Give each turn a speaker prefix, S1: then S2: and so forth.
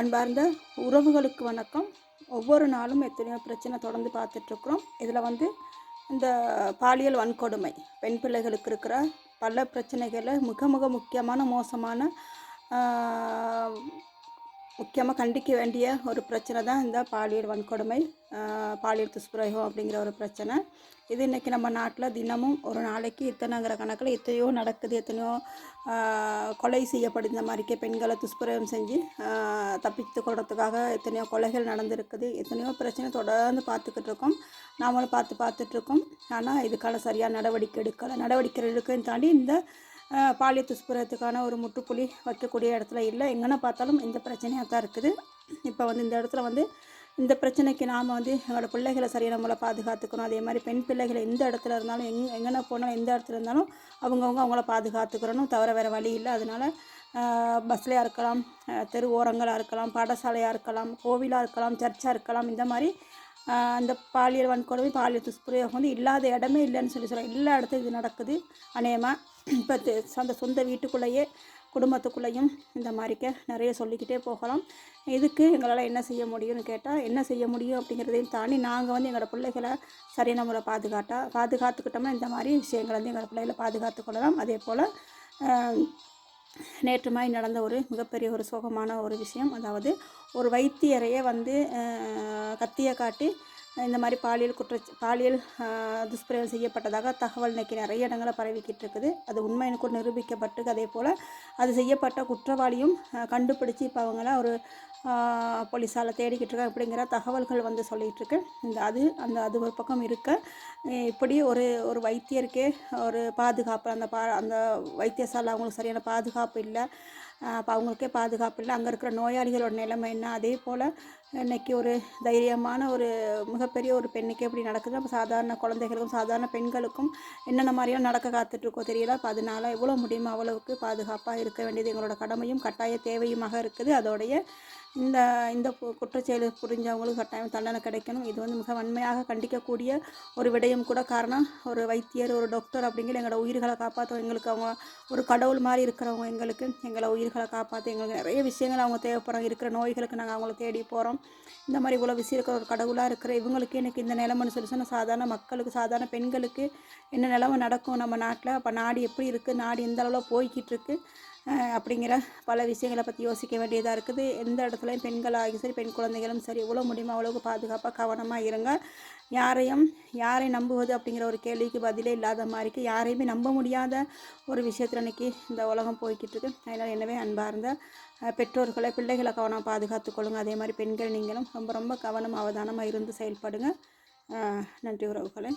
S1: அன்பார்ந்த உறவுகளுக்கு வணக்கம். ஒவ்வொரு நாளும் எத்தனையோ பிரச்சனை தொடர்ந்து பார்த்துட்ருக்குறோம். இதில் வந்து இந்த பாலியல் வன்கொடுமை பெண் பிள்ளைகளுக்கு இருக்கிற பல பிரச்சனைகளில் மிக மிக முக்கியமான மோசமான முக்கியமாக கண்டிக்க வேண்டிய ஒரு பிரச்சனை தான் இந்த பாலியல் வன்கொடுமை பாலியல் துஷ்பிரயோகம் அப்படிங்கிற ஒரு பிரச்சனை. இது இன்றைக்கி நம்ம நாட்டில் தினமும் ஒரு நாளைக்கு இத்தனைங்கிற கணக்கில் எத்தனையோ நடக்குது எத்தனையோ கொலை செய்யப்படுது. இந்த மாதிரிக்கே பெண்களை துஷ்பிரயோகம் செஞ்சு தப்பித்து கொள்றதுக்காக எத்தனையோ கொலைகள் நடந்திருக்குது. எத்தனையோ பிரச்சனை தொடர்ந்து பார்த்துக்கிட்டு இருக்கோம். நாமளும் பார்த்து பார்த்துட்ருக்கோம் ஆனால் இதுக்கான சரியான நடவடிக்கை எடுக்கலை. நடவடிக்கை எடுக்கையும் தாண்டி இந்த பாலியல் துஷ்பிரத்துக்கான ஒரு முற்றுப்புள்ளி வைக்கக்கூடிய இடத்துல இல்லை. எங்கன்னா பார்த்தாலும் இந்த பிரச்சனையாக தான் இருக்குது. இப்போ வந்து இந்த இடத்துல வந்து இந்த பிரச்சனைக்கு நாம் வந்து எங்களோட பிள்ளைகளை சரியான நம்மளை பாதுகாத்துக்கணும். அதே மாதிரி பெண் பிள்ளைகளை எந்த இடத்துல இருந்தாலும் எங் எங்கன்னா போனாலும் எந்த இடத்துல இருந்தாலும் அவங்கவுங்க அவங்கள பாதுகாத்துக்கிறணும் தவிர வேறு வழி இல்லை. அதனால் பஸ்லையாக இருக்கலாம் தெரு ஓரங்களாக இருக்கலாம் பாடசாலையாக இருக்கலாம் கோவிலாக இருக்கலாம் சர்ச்சாக இருக்கலாம் இந்த மாதிரி அந்த பாலியல் வன்கொடுமை பாலியல் துஷ்பிரயோகம் வந்து இல்லாத இடமே இல்லைன்னு சொல்லி சொல்கிறேன் எல்லா இடத்துல இது நடக்குது. அநேகமாக இப்போ அந்த சொந்த வீட்டுக்குள்ளேயே குடும்பத்துக்குள்ளேயும் இந்த மாதிரிக்க நிறைய சொல்லிக்கிட்டே போகலாம். இதுக்கு எங்களால் என்ன செய்ய முடியும்னு கேட்டால் என்ன செய்ய முடியும் அப்படிங்கிறதையும் தாண்டி நாங்கள் வந்து எங்களோட பிள்ளைகளை சரியான முறை பாதுகாட்டா பாதுகாத்துக்கிட்டோம்னா இந்த மாதிரி விஷயங்களை வந்து எங்களோட பிள்ளைகளை பாதுகாத்து கொள்ளலாம். அதே போல் நேற்று மாதிரி நடந்த ஒரு மிகப்பெரிய ஒரு சோகமான ஒரு விஷயம். அதாவது ஒரு வைத்தியரையே வந்து கத்தியை காட்டி இந்த மாதிரி பாலியல் குற்ற பாலியல் துஷ்பிரயோகம் செய்யப்பட்டதாக தகவல் இன்றைக்கி நிறைய இடங்களில் பரவிக்கிட்டு இருக்குது. அது உண்மைன்னு கூட நிரூபிக்கப்பட்டு அதே போல் அது செய்யப்பட்ட குற்றவாளியும் கண்டுபிடிச்சி இப்போ அவங்களாம் ஒரு போலீஸால் தேடிக்கிட்டு இருக்காங்க அப்படிங்கிற தகவல்கள் வந்து சொல்லிகிட்ருக்கு இந்த அது அந்த அது ஒரு பக்கம் இருக்க இப்படி ஒரு ஒரு வைத்தியருக்கே ஒரு பாதுகாப்பு அந்த பா அந்த வைத்தியசாலை அவங்களுக்கு சரியான பாதுகாப்பு இல்லை. அப்போ அவங்களுக்கே பாதுகாப்பு இல்லை. அங்கே இருக்கிற நோயாளிகளோட நிலைமை என்ன? அதே போல் இன்றைக்கி ஒரு தைரியமான ஒரு மிகப்பெரிய ஒரு பெண்ணுக்கு எப்படி நடக்குது? நம்ம சாதாரண குழந்தைகளுக்கும் சாதாரண பெண்களுக்கும் என்னென்ன மாதிரியும் நடக்க காத்துட்ருக்கோ தெரியல. அப்போ அதனால் எவ்வளோ முடியுமோ அவ்வளவுக்கு பாதுகாப்பாக இருக்க வேண்டியது எங்களோட கடமையும் கட்டாய தேவையுமாக இருக்குது. அதோடைய இந்த இந்த குற்றச்செயல் புரிஞ்சவங்களுக்கு கட்டாயம் தண்டனை கிடைக்கணும். இது வந்து மிக வன்மையாக கண்டிக்கக்கூடிய ஒரு விடயம் கூட. காரணம் ஒரு வைத்தியர் ஒரு டாக்டர் அப்படிங்கிற எங்களோட உயிர்களை காப்பாற்றும் எங்களுக்கு அவங்க ஒரு கடவுள் மாதிரி இருக்கிறவங்க எங்களுக்கு. எங்களை உயிர்களை காப்பாற்ற எங்களுக்கு நிறைய விஷயங்கள் அவங்க தேவைப்படுறோம் இருக்கிற நோய்களுக்கு நாங்கள் அவங்கள தேடி போகிறோம் இந்த மாதிரி இவ்வளோ விஷயம் இருக்கிற ஒரு கடவுளாக இருக்கிற இவங்களுக்கு எனக்கு இந்த நிலமன்னு சொல்லி சொன்னால் சாதாரண மக்களுக்கு சாதாரண பெண்களுக்கு என்ன நிலமை நடக்கும் நம்ம நாட்டில்? அப்போ நாடு எப்படி இருக்குது நாடு எந்த அளவில் போய்கிட்டு இருக்குது அப்படிங்கிற பல விஷயங்களை பற்றி யோசிக்க வேண்டியதாக இருக்குது. எந்த இடத்துலையும் பெண்களாகி சரி பெண் குழந்தைகளும் சரி எவ்வளோ முடியுமோ அவ்வளோக்கு பாதுகாப்பாக கவனமாக இருங்க. யாரையும் யாரை நம்புவது அப்படிங்கிற ஒரு கேள்விக்கு பதிலே இல்லாத மாதிரிக்கு யாரையுமே நம்ப முடியாத ஒரு விஷயத்தில் இன்றைக்கி இந்த உலகம் போய்கிட்டு இருக்கு. அதனால் எனவே அன்பார்ந்த பெற்றோர்களை பிள்ளைகளை கவனம் பாதுகாத்துக்கொள்ளுங்க அதே மாதிரி பெண்கள் நீங்களும் ரொம்ப ரொம்ப கவனம் அவதானமாக இருந்து செயல்படுங்க. நன்றி உறவுகளை.